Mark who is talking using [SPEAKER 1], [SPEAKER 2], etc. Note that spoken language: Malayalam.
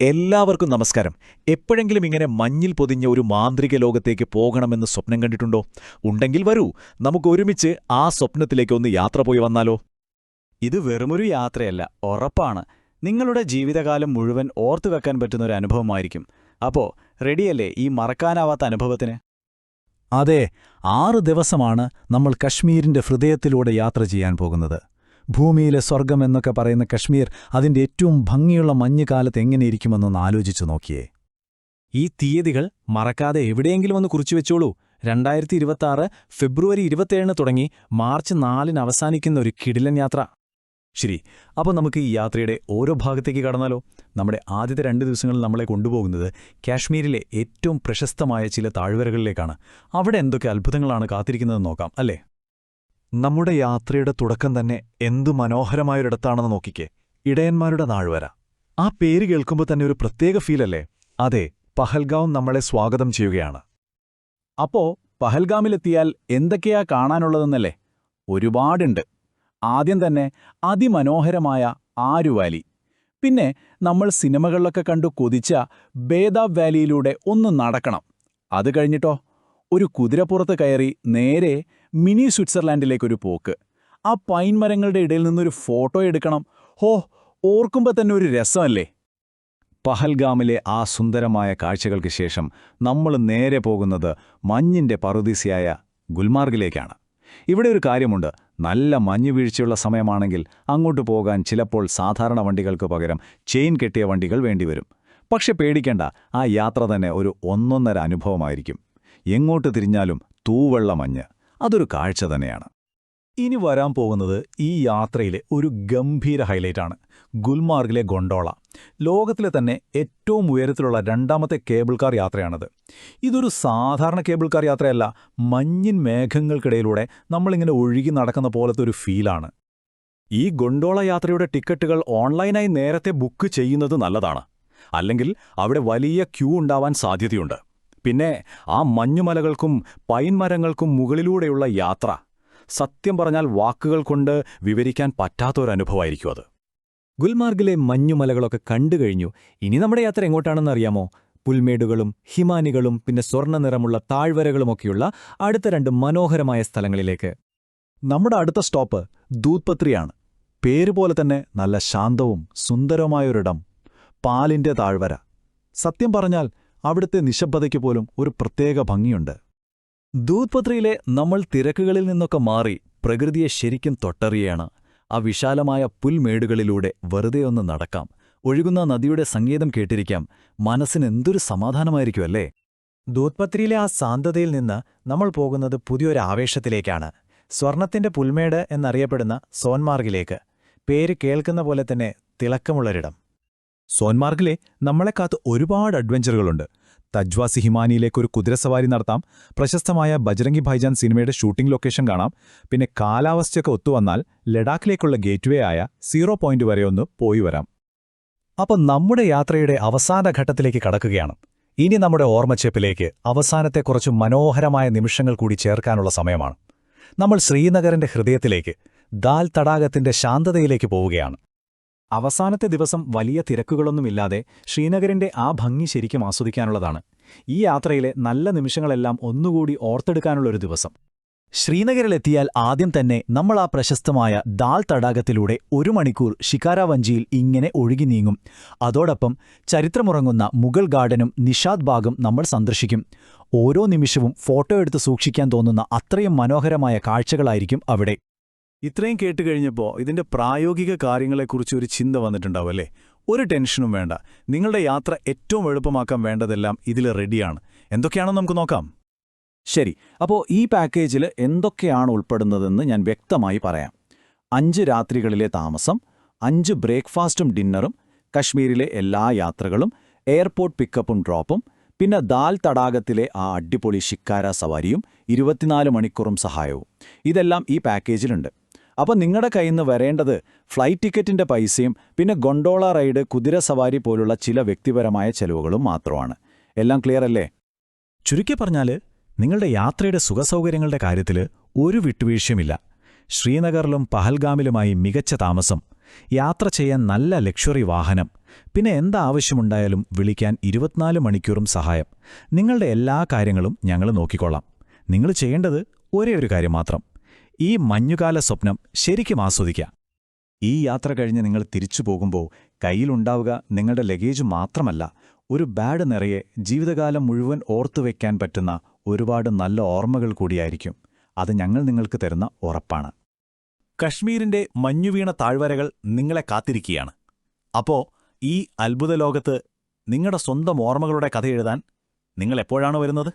[SPEAKER 1] എല്ലാവർക്കും നമസ്കാരം. എപ്പോഴെങ്കിലും ഇങ്ങനെ മഞ്ഞിൽ പൊതിഞ്ഞ ഒരു മാന്ത്രിക ലോകത്തേക്ക് പോകണമെന്ന് സ്വപ്നം കണ്ടിട്ടുണ്ടോ? ഉണ്ടെങ്കിൽ വരൂ. നമുക്ക് ഒരുമിച്ച് ആ സ്വപ്നത്തിലേക്ക് ഒന്ന് യാത്ര പോയി വന്നാലോ?
[SPEAKER 2] ഇത് വെറുമൊരു യാത്രയല്ല ഉറപ്പാണ്. നിങ്ങളുടെ ജീവിതകാലം മുഴുവൻ ഓർത്തു വെക്കാൻ പറ്റുന്ന ഒരു അനുഭവമായിരിക്കും. അപ്പോ റെഡിയല്ലേ ഈ മറക്കാനാവാത്ത അനുഭവത്തിന്?
[SPEAKER 3] അതെ ആറ് ദിവസമാണ് നമ്മൾ കശ്മീരിന്റെ ഹൃദയത്തിലൂടെ യാത്ര ചെയ്യാൻ പോകുന്നത്. ഭൂമിയിലെ സ്വർഗം എന്നൊക്കെ പറയുന്ന കശ്മീർ അതിന്റെ ഏറ്റവും ഭംഗിയുള്ള മഞ്ഞുകാലത്ത് എങ്ങനെയിരിക്കുമെന്നൊന്ന് ആലോചിച്ചു നോക്കിയേ.
[SPEAKER 2] ഈ തീയതികൾ മറക്കാതെ എവിടെയെങ്കിലും ഒന്ന് കുറിച്ചുവെച്ചോളൂ രണ്ടായിരത്തി ഇരുപത്തിയാറ് ഫെബ്രുവരി ഇരുപത്തേഴിന് തുടങ്ങി മാർച്ച് നാലിന് അവസാനിക്കുന്ന ഒരു കിടിലൻ യാത്ര.
[SPEAKER 3] ശരി അപ്പോൾ നമുക്ക് ഈ യാത്രയുടെ ഓരോ ഭാഗത്തേക്ക് കടന്നാലോ. നമ്മുടെ ആദ്യത്തെ രണ്ട് ദിവസങ്ങളിൽ നമ്മളെ കൊണ്ടുപോകുന്നത് കാശ്മീരിലെ ഏറ്റവും പ്രശസ്തമായ ചില താഴ്വരകളിലേക്കാണ്. അവിടെ എന്തൊക്കെ അത്ഭുതങ്ങളാണ് കാത്തിരിക്കുന്നതെന്ന് നോക്കാം അല്ലേ?
[SPEAKER 1] നമ്മുടെ യാത്രയുടെ തുടക്കം തന്നെ എന്തു മനോഹരമായൊരിടത്താണെന്ന് നോക്കിക്കേ. ഇടയന്മാരുടെ നാഴ്വര ആ പേര് കേൾക്കുമ്പോൾ തന്നെ ഒരു പ്രത്യേക ഫീലല്ലേ അതെ പഹൽഗാം നമ്മളെ സ്വാഗതം ചെയ്യുകയാണ്.
[SPEAKER 2] അപ്പോ പഹൽഗാമിലെത്തിയാൽ എന്തൊക്കെയാ കാണാനുള്ളതെന്നല്ലേ? ഒരുപാടുണ്ട്. ആദ്യം തന്നെ അതിമനോഹരമായ ആരുവാലി. പിന്നെ നമ്മൾ സിനിമകളിലൊക്കെ കണ്ടു കൊതിച്ച ബേദാബ് വാലിയിലൂടെ ഒന്ന് നടക്കണം. അത് കഴിഞ്ഞിട്ടോ? ഒരു കുതിരപ്പുറത്ത് കയറി നേരെ മിനി സ്വിറ്റ്സർലാൻഡിലേക്കൊരു പോക്ക്. ആ പൈൻ മരങ്ങളുടെ ഇടയിൽ നിന്നൊരു ഫോട്ടോ എടുക്കണം. ഹോ ഓർക്കുമ്പോൾ തന്നെ ഒരു രസമല്ലേ?
[SPEAKER 3] പഹൽഗാമിലെ ആ സുന്ദരമായ കാഴ്ചകൾക്ക് ശേഷം നമ്മൾ നേരെ പോകുന്നത് മഞ്ഞിന്റെ പറുദീസയായ ഗുൽമാർഗിലേക്കാണ്. ഇവിടെ ഒരു കാര്യമുണ്ട്. നല്ല മഞ്ഞു വീഴ്ചയുള്ള സമയമാണെങ്കിൽ അങ്ങോട്ട് പോകാൻ ചിലപ്പോൾ സാധാരണ വണ്ടികൾക്ക് പകരം ചെയിൻ കെട്ടിയ വണ്ടികൾ വേണ്ടിവരും. പക്ഷെ പേടിക്കേണ്ട ആ യാത്ര തന്നെ ഒരു ഒന്നൊന്നര അനുഭവമായിരിക്കും. എങ്ങോട്ട് തിരിഞ്ഞാലും തൂവെള്ള മഞ്ഞ്. അതൊരു കാഴ്ച തന്നെയാണ്. ഇനി വരാൻ പോകുന്നത് ഈ യാത്രയിലെ ഒരു ഗംഭീര ഹൈലൈറ്റാണ് ഗുൽമാർഗിലെ ഗൊണ്ടോള. ലോകത്തിലെ തന്നെ ഏറ്റവും ഉയരത്തിലുള്ള രണ്ടാമത്തെ കേബിൾ കാർ യാത്രയാണത്. ഇതൊരു സാധാരണ കേബിൾ കാർ യാത്രയല്ല മഞ്ഞിൻ മേഘങ്ങൾക്കിടയിലൂടെ നമ്മളിങ്ങനെ ഒഴുകി നടക്കുന്ന പോലത്തെ ഒരു ഫീലാണ് ഈ ഗൊണ്ടോള യാത്രയുടെ ടിക്കറ്റുകൾ ഓൺലൈനായി നേരത്തെ ബുക്ക് ചെയ്യുന്നത് നല്ലതാണ്. അല്ലെങ്കിൽ അവിടെ വലിയ ക്യൂ ഉണ്ടാവാൻ സാധ്യതയുണ്ട്. പിന്നെ ആ മഞ്ഞുമലകൾക്കും പൈൻ മരങ്ങൾക്കും മുകളിലൂടെയുള്ള യാത്ര. സത്യം പറഞ്ഞാൽ വാക്കുകൾ കൊണ്ട് വിവരിക്കാൻ പറ്റാത്തൊരനുഭവമായിരിക്കും അത്.
[SPEAKER 2] ഗുൽമാർഗിലെ മഞ്ഞുമലകളൊക്കെ കണ്ടു കഴിഞ്ഞു. ഇനി നമ്മുടെ യാത്ര എങ്ങോട്ടാണെന്ന് അറിയാമോ? പുൽമേടുകളും ഹിമാനികളും പിന്നെ സ്വർണ നിറമുള്ള താഴ്വരകളുമൊക്കെയുള്ള അടുത്ത രണ്ട് മനോഹരമായ സ്ഥലങ്ങളിലേക്ക്.
[SPEAKER 3] നമ്മുടെ അടുത്ത സ്റ്റോപ്പ് ദൂത്പത്രിയാണ്. പേര് പോലെ തന്നെ നല്ല ശാന്തവും സുന്ദരവുമായൊരിടം. പാലിന്റെ താഴ്വര. സത്യം പറഞ്ഞാൽ അവിടുത്തെ നിശബ്ദതയ്ക്ക് പോലും ഒരു പ്രത്യേക ഭംഗിയുണ്ട്. ദൂത്പത്രിയിലെ നമ്മൾ തിരക്കുകളിൽ നിന്നൊക്കെ മാറി പ്രകൃതിയെ ശരിക്കും തൊട്ടറിയാണ് ആ വിശാലമായ പുൽമേടുകളിലൂടെ വെറുതെ ഒന്ന് നടക്കാം. ഒഴുകുന്ന നദിയുടെ സംഗീതം കേട്ടിരിക്കാം. മനസ്സിന് എന്തൊരു സമാധാനമായിരിക്കും അല്ലേ?
[SPEAKER 2] ദൂത്പത്രിയിലെ ആ ശാന്തതയിൽ നിന്ന് നമ്മൾ പോകുന്നത് പുതിയൊരു ആവേശത്തിലേക്കാണ്. സ്വർണത്തിന്റെ പുൽമേട് എന്നറിയപ്പെടുന്ന സോൻമാർഗിലേക്ക്. പേര് കേൾക്കുന്ന പോലെ തന്നെ തിളക്കമുള്ളൊരിടം.
[SPEAKER 3] സോൻമാർഗിലെ നമ്മളെ കാത്ത് ഒരുപാട് അഡ്വഞ്ചറുകളുണ്ട്. തജ്വാസി ഹിമാനിയിലേക്കൊരു കുതിരസവാരി നടത്താം. പ്രശസ്തമായ ബജരംഗി ഭൈജാൻ സിനിമയുടെ ഷൂട്ടിംഗ് ലൊക്കേഷൻ കാണാം. പിന്നെ കാലാവസ്ഥയൊക്കെ ഒത്തുവന്നാൽ ലഡാക്കിലേക്കുള്ള ഗേറ്റ്വേ ആയ സീറോ പോയിന്റ് വരെ ഒന്ന് പോയി വരാം. അപ്പം നമ്മുടെ യാത്രയുടെ അവസാന ഘട്ടത്തിലേക്ക് കടക്കുകയാണ്. ഇനി നമ്മുടെ ഓർമ്മച്ചേപ്പിലേക്ക് അവസാനത്തെ കുറച്ച് മനോഹരമായ നിമിഷങ്ങൾ കൂടി ചേർക്കാനുള്ള സമയമാണ്. നമ്മൾ ശ്രീനഗറിന്റെ ഹൃദയത്തിലേക്ക് ദാൽ തടാകത്തിന്റെ ശാന്തതയിലേക്ക് പോവുകയാണ്. അവസാനത്തെ ദിവസം വലിയ തിരക്കുകളൊന്നുമില്ലാതെ ശ്രീനഗറിന്റെ ആ ഭംഗി ശരിക്കും ആസ്വദിക്കാനുള്ളതാണ്. ഈ യാത്രയിലെ നല്ല നിമിഷങ്ങളെല്ലാം ഒന്നുകൂടി ഓർത്തെടുക്കാനുള്ളൊരു ദിവസം. ശ്രീനഗറിലെത്തിയാൽ ആദ്യം തന്നെ നമ്മൾ ആ പ്രശസ്തമായ ദാൽ തടാകത്തിലൂടെ ഒരു മണിക്കൂർ ഷിക്കാരാവഞ്ചിയിൽ ഇങ്ങനെ ഒഴുകി നീങ്ങും. അതോടൊപ്പം ചരിത്രമുറങ്ങുന്ന മുഗൾ ഗാർഡനും നിഷാദ് ബാഗും നമ്മൾ സന്ദർശിക്കും. ഓരോ നിമിഷവും ഫോട്ടോ എടുത്ത് സൂക്ഷിക്കാൻ തോന്നുന്ന അത്രയും മനോഹരമായ കാഴ്ചകളായിരിക്കും അവിടെ. ഇത്രയും കേട്ട് കഴിഞ്ഞപ്പോൾ ഇതിന്റെ പ്രായോഗിക കാര്യങ്ങളെക്കുറിച്ച് ഒരു ചിന്ത വന്നിട്ടുണ്ടാവും അല്ലേ? ഒരു ടെൻഷനും വേണ്ട. നിങ്ങളുടെ യാത്ര ഏറ്റവും എളുപ്പമാക്കാൻ വേണ്ടതെല്ലാം ഇതിൽ റെഡിയാണ്. എന്തൊക്കെയാണെന്ന് നമുക്ക് നോക്കാം. ശരി അപ്പോൾ ഈ പാക്കേജിൽ എന്തൊക്കെയാണ് ഉൾപ്പെടുന്നതെന്ന് ഞാൻ വ്യക്തമായി പറയാം. അഞ്ച് രാത്രികളിലെ താമസം അഞ്ച് ബ്രേക്ക്ഫാസ്റ്റും ഡിന്നറും കശ്മീരിലെ എല്ലാ യാത്രകളും എയർപോർട്ട് പിക്കപ്പും ഡ്രോപ്പും പിന്നെ ദാൽ തടാകത്തിലെ ആ അടിപൊളി ഷിക്കാര സവാരിയും ഇരുപത്തിനാല് മണിക്കൂറും സഹായവും. ഇതെല്ലാം ഈ പാക്കേജിലുണ്ട്. അപ്പോൾ നിങ്ങളുടെ കയ്യിൽ നിന്ന് വരേണ്ടത് ഫ്ലൈറ്റ് ടിക്കറ്റിന്റെ പൈസയും പിന്നെ ഗൊണ്ടോള റൈഡ് കുതിര സവാരി പോലുള്ള ചില വ്യക്തിപരമായ ചെലവുകളും മാത്രമാണ്. എല്ലാം ക്ലിയർ അല്ലേ? ചുരുക്കി പറഞ്ഞാൽ നിങ്ങളുടെ യാത്രയുടെ സുഖസൗകര്യങ്ങളുടെ കാര്യത്തിൽ ഒരു വിട്ടുവീഴ്ചയുമില്ല. ശ്രീനഗറിലും പഹൽഗാമിലുമായി മികച്ച താമസം യാത്ര ചെയ്യാൻ നല്ല ലക്ഷറി വാഹനം പിന്നെ എന്താവശ്യമുണ്ടായാലും വിളിക്കാൻ ഇരുപത്തിനാല് മണിക്കൂറും സഹായം. നിങ്ങളുടെ എല്ലാ കാര്യങ്ങളും ഞങ്ങൾ നോക്കിക്കൊള്ളാം. നിങ്ങൾ ചെയ്യേണ്ടത് ഒരേ ഒരു കാര്യം മാത്രം. ഈ മഞ്ഞുകാല സ്വപ്നം ശരിക്കും ആസ്വദിക്കാം. ഈ യാത്ര കഴിഞ്ഞ് നിങ്ങൾ തിരിച്ചു പോകുമ്പോൾ കയ്യിലുണ്ടാവുക നിങ്ങളുടെ ലഗേജ് മാത്രമല്ല ഒരു ബാഡ് നിറയെ ജീവിതകാലം മുഴുവൻ ഓർത്തുവെക്കാൻ പറ്റുന്ന ഒരുപാട് നല്ല ഓർമ്മകൾ കൂടിയായിരിക്കും. അത് ഞങ്ങൾ നിങ്ങൾക്ക് തരുന്ന ഉറപ്പാണ്.
[SPEAKER 2] കശ്മീരിന്റെ മഞ്ഞുവീണ താഴ്വരകൾ നിങ്ങളെ കാത്തിരിക്കുകയാണ്. അപ്പോ ഈ അത്ഭുത ലോകത്ത് നിങ്ങളുടെ സ്വന്തം ഓർമ്മകളുടെ കഥ എഴുതാൻ നിങ്ങൾ എപ്പോഴാണ് വരുന്നത്?